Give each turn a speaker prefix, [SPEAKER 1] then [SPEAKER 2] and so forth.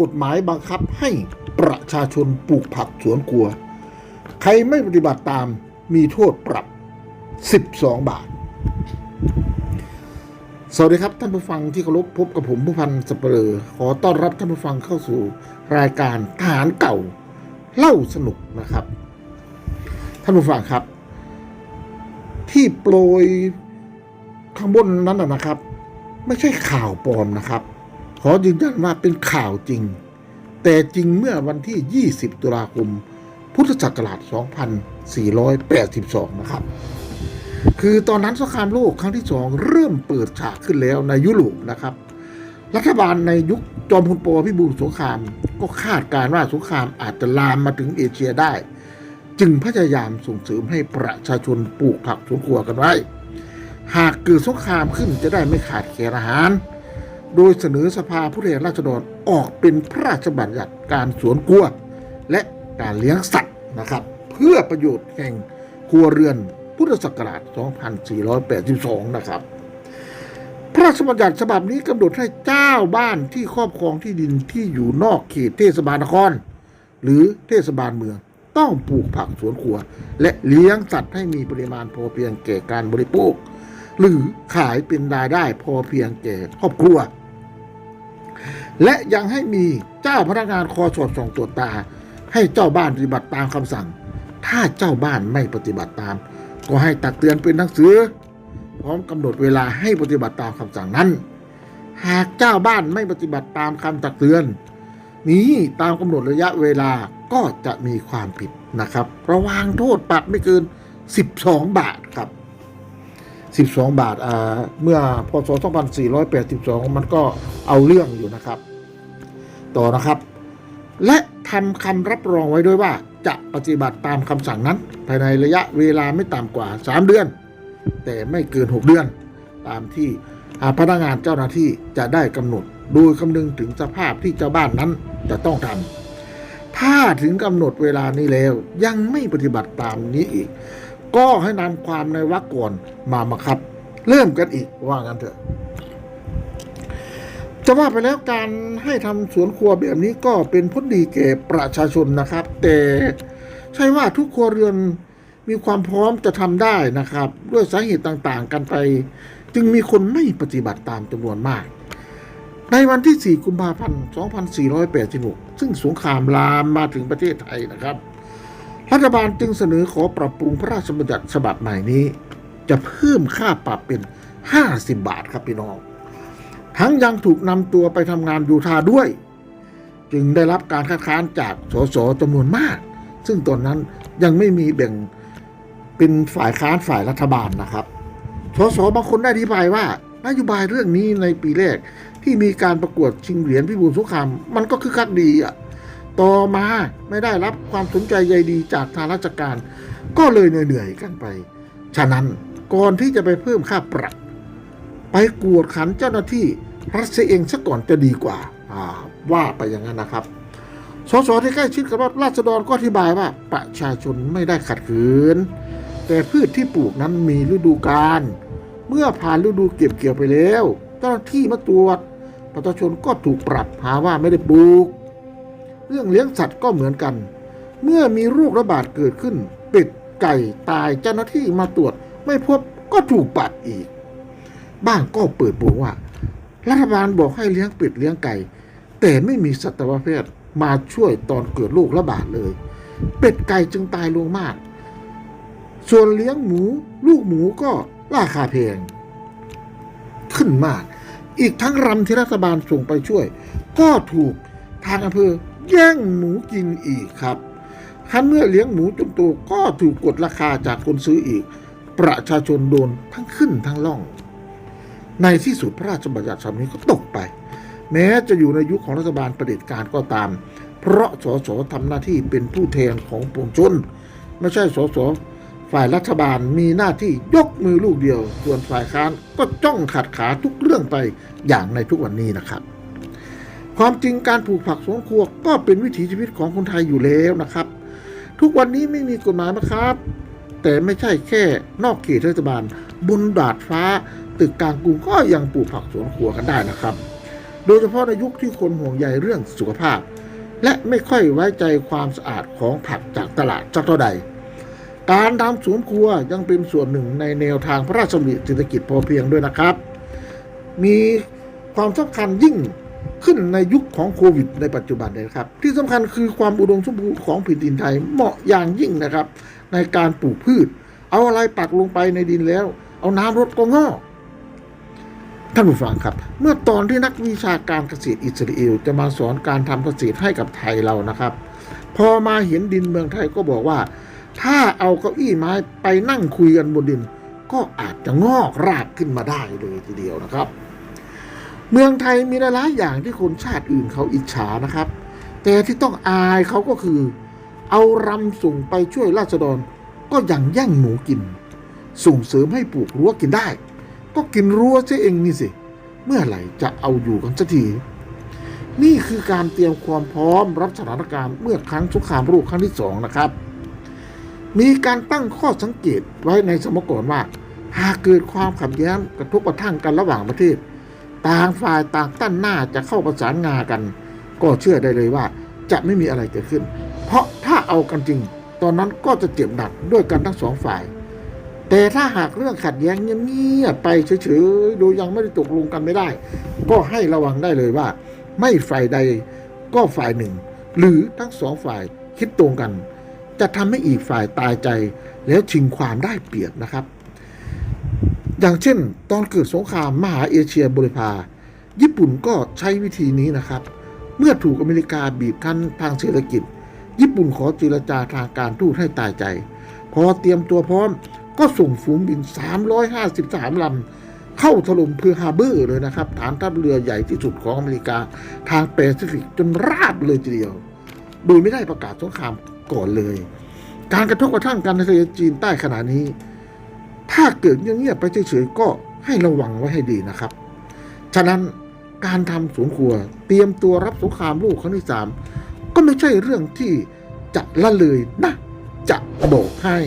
[SPEAKER 1] กฎหมายบังคับให้ประชาชนปลูกผักสวนครัว ใครไม่ปฏิบัติตามมีโทษปรับ 12 บาท สวัสดีครับท่านผู้ฟังที่เคารพพบกับผมผู้พันสเปรอขอต้อนรับท่านผู้ฟังเข้าสู่รายการทหารเก่า เล่าสนุกนะครับ ท่านผู้ฟังครับ ที่โปรยข้างบนนั้นนะนะครับ ไม่ใช่ข่าวปลอมนะครับ ขอยืนยันว่าเป็นข่าวจริง แต่จริงเมื่อวันที่ 20 ตุลาคม พุทธศักราช 2482 นะครับ คือตอนนั้นสงครามโลกครั้งที่สองเริ่มเปิดฉากขึ้นแล้วในยุโรปนะครับ รัฐบาลในยุคจอมพลปพิบูลสงคราม ก็คาดการณ์ว่าสงครามอาจจะลามมาถึงเอเชียได้ จึงพยายามส่งเสริมให้ประชาชนปลูกผักสวนครัวกันไว้ หากเกิดสงครามขึ้นจะได้ไม่ขาดแคลนอาหาร โดยเสนอสภาผู้แทนราษฎรออกเป็นพระราชบัญญัติการสวนครัว และการเลี้ยงสัตว์นะครับ เพื่อประโยชน์แห่งครัวเรือนพุทธศักราช 2482 นะครับ พระราชบัญญัติฉบับนี้กำหนดให้เจ้าบ้านที่ครอบครองที่ดินที่อยู่นอกเขตเทศบาลนคร หรือเทศบาลเมืองต้องปลูกผักสวนครัว และเลี้ยงสัตว์ให้มีปริมาณพอเพียงแก่การบริโภค หรือขายเป็นรายได้พอเพียงแก่ครอบครัว และยังให้มีเจ้าพนักงานคอยสอดส่องตรวจตา ให้เจ้าบ้านปฏิบัติตามคำสั่ง ถ้าเจ้าบ้านไม่ปฏิบัติตาม ก็ให้ตักเตือนเป็นหนังสือ พร้อมกำหนดเวลาให้ปฏิบัติตามคำสั่งนั้น หากเจ้าบ้านไม่ปฏิบัติตามคำตักเตือน นี้ตามกำหนดระยะเวลาก็จะมีความผิดนะครับ ระวางโทษปรับไม่เกิน 12 บาทครับ 12 บาทอ่าเมื่อพศ 2482 มันก็เอาเรื่องอยู่นะครับ ต่อนะครับ และทำคำรับรองไว้ด้วยว่า จะปฏิบัติตามคำสั่งนั้น ภายในระยะเวลาไม่ต่ำกว่า 3 เดือน แต่ไม่เกิน 6 เดือน ตามที่พนักงานเจ้าหน้าที่จะได้กำหนด โดยคำนึงถึงสภาพที่เจ้าบ้านนั้นจะต้องทำถ้าถึงกำหนดเวลานี้แล้วยังไม่ปฏิบัติตามนี้อีก ก็ให้นำความในวรรคก่อนมามาครับ เริ่มกันอีกว่างั้นเถอะ จะว่าไปแล้วการให้ทำสวนครัวแบบนี้ก็เป็นผลดีแก่ประชาชนนะครับ แต่ใช่ว่าทุกครัวเรือนมีความพร้อมจะทำได้นะครับ ด้วยสาเหตุต่างๆ กันไป จึงมีคนไม่ปฏิบัติตามจำนวนมาก ในวันที่ 4 กุมภาพันธ์ 2486 ซึ่งสงครามลามมาถึงประเทศไทยนะครับ รัฐบาลจึงเสนอขอปรับปรุงพระราชบัญญัติฉบับใหม่นี้ จะเพิ่มค่าปรับเป็น 50 บาทครับพี่น้อง ทั้งยังถูกนำตัวไปทำงานยูทาด้วย จึงได้รับการคัดค้านจากสสจำนวนมาก ซึ่งตอนนั้นยังไม่มีแบ่งเป็นฝ่ายค้านฝ่ายรัฐบาลนะครับ สสบางคนได้อธิบายว่านโยบายเรื่องนี้ในปีแรกที่มีการประกวดชิงเหรียญพิบูลสงครามมันก็คือคักดีอะ ต่อมาไม่ได้รับความสนใจใยดีจากทางราชการ ก็เลยเหนื่อยๆกันไป ฉะนั้นก่อนที่จะไปเพิ่มค่าปรับ ไปกวดขันเจ้าหน้าที่รัฐเสียเองซะก่อนจะดีกว่าอ่าว่าไปอย่างนั้นนะครับสสที่ใกล้ชิดกับราษฎรก็อธิบายว่าประชาชนไม่ได้ขัดขืน แต่พืชที่ปลูกนั้นมีฤดูกาลเมื่อผ่านฤดูเก็บเกี่ยวไปแล้ว เจ้าหน้าที่มาตรวจประชาชนก็ถูกปรับหาว่าไม่ได้ปลูก เรื่องเลี้ยงสัตว์ก็เหมือนกัน เมื่อมีโรคระบาดเกิดขึ้น เป็ดไก่ตายเจ้าหน้าที่มาตรวจไม่พบก็ถูกปรับอีก บ้างก็เปิดโปงว่า รัฐบาลบอกให้เลี้ยงเป็ดเลี้ยงไก่ แต่ไม่มีสัตวแพทย์มาช่วยตอนเกิดโรคระบาดเลย เป็ดไก่จึงตายลงมาก ส่วนเลี้ยงหมูลูกหมูก็ราคาแพงขึ้นมาก อีกทั้งรำที่รัฐบาลส่งไปช่วย ก็ถูกทางอำเภอ แย่งหมูกินอีกครับคันเมื่อเลี้ยงหมูจนโตก็ถูกกดราคาจากคนซื้ออีก ประชาชนโดนทั้งขึ้นทั้งล่อง ในที่สุดพระราชบัญญัติฉบับนี้ก็ตกไป แม้จะอยู่ในยุคของรัฐบาลประเผด็จการก็ตาม เพราะสสทำหน้าที่เป็นผู้แทนของปวงชนไม่ใช่สสฝ่ายรัฐบาลมีหน้าที่ยกมือลูกเดียว ส่วนฝ่ายค้านก็จ้องขัดขาทุกเรื่องไปอย่างในทุกวันนี้นะครับ ความจริงการปลูกผักสวนครัวก็เป็นวิถีชีวิตของคนไทยอยู่แล้วนะครับ ทุกวันนี้ไม่มีกฎหมายนะครับ แต่ไม่ใช่แค่นอกเขตเทศบาล บนดาดฟ้า ตึกกลางกรุงก็ยังปลูกผักสวนครัวกันได้นะครับ โดยเฉพาะในยุคที่คนห่วงใยเรื่องสุขภาพ และไม่ค่อยไว้ใจความสะอาดของผักจากตลาดสักเท่าใด การทำสวนครัวยังเป็นส่วนหนึ่งในแนวทางพระราชดำริเศรษฐกิจพอเพียงด้วยนะครับ มีความสำคัญยิ่ง ขึ้นในยุคของโควิด ในปัจจุบันเลยนะครับ ที่สำคัญคือความอุดมสมบูรณ์ของผ่นดินไทยเหมาะอย่างยิ่งนะครับ ในการปลูกพืช เอาอะไรปักลงไปในดินแล้ว เอาน้ำรดก็งอกท่านผู้ฟังครับ เมื่อตอนที่นักวิชาการเกษตรอิสราเอลจะมาสอนการทำเกษตรให้กับไทยเรานะครับ พอมาเห็นดินเมืองไทยก็บอกว่า ถ้าเอาเก้าอี้ไม้ไปนั่งคุยกันบนดิน ก็อาจจะงอกรากขึ้นมาได้เลยทีเดียวนะครับ เมืองไทยมีหลายอย่างที่คนชาติอื่นเขาอิจฉานะครับ แต่ที่ต้องอายเขาก็คือ เอารำส่งไปช่วยราษฎรก็ยังแย่งหมูกิน ส่งเสริมให้ปลูกรั้วกินได้ ก็กินรั้วเสียเองนี่สิ เมื่อไหร่จะเอาอยู่กันสักที นี่คือการเตรียมความพร้อมรับสถานการณ์เมื่อครั้งสงครามโลกครั้งที่สองนะครับ มีการตั้งข้อสังเกตไว้ในสมการว่า หากเกิดความขัดแย้งกระทบกระทั่งกันระหว่างประเทศ ต่างฝ่ายต่างตั้นหน้าจะเข้าประสานงากัน ก็เชื่อได้เลยว่าจะไม่มีอะไรเกิดขึ้น เพราะถ้าเอากันจริง ตอนนั้นก็จะเจ็บหนักด้วยกันทั้งสองฝ่าย แต่ถ้าหากเรื่องขัดแย้งเงียบๆไปเฉยๆโดยยังไม่ได้ตกลงกันไม่ได้ ก็ให้ระวังได้เลยว่า ไม่ฝ่ายใดก็ฝ่ายหนึ่ง หรือทั้งสองฝ่ายคิดตรงกัน จะทำให้อีกฝ่ายตายใจแล้วชิงความได้เปรียบนะครับ อย่างเช่น ตอนเกิดสงครามมหาเอเชียบริพา ญี่ปุ่นก็ใช้วิธีนี้นะครับ เมื่อถูกอเมริกาบีบคั้นทางเศรษฐกิจ ญี่ปุ่นขอเจรจาทางการทูตให้ตายใจ พอเตรียมตัวพร้อมก็ส่งฝูงบิน 353 ลำ เข้าถล่มเพือฮาร์เบอร์เลยนะครับ ฐานทัพเรือใหญ่ที่สุดของอเมริกาทางแปซิฟิกจนราบเลยทีเดียว โดยไม่ได้ประกาศสงครามก่อนเลย การกระทบกระทั่งกันในทะเลจีนใต้ขณะนี้ ถ้าเกิดเงียบๆไปเฉยๆก็ให้ระวังไว้ให้ดีนะครับ ฉะนั้นการทำสวนครัว เตรียมตัวรับสงครามโลกครั้งที่สามก็ไม่ใช่เรื่องที่จะละเลยนะ จะบอกให้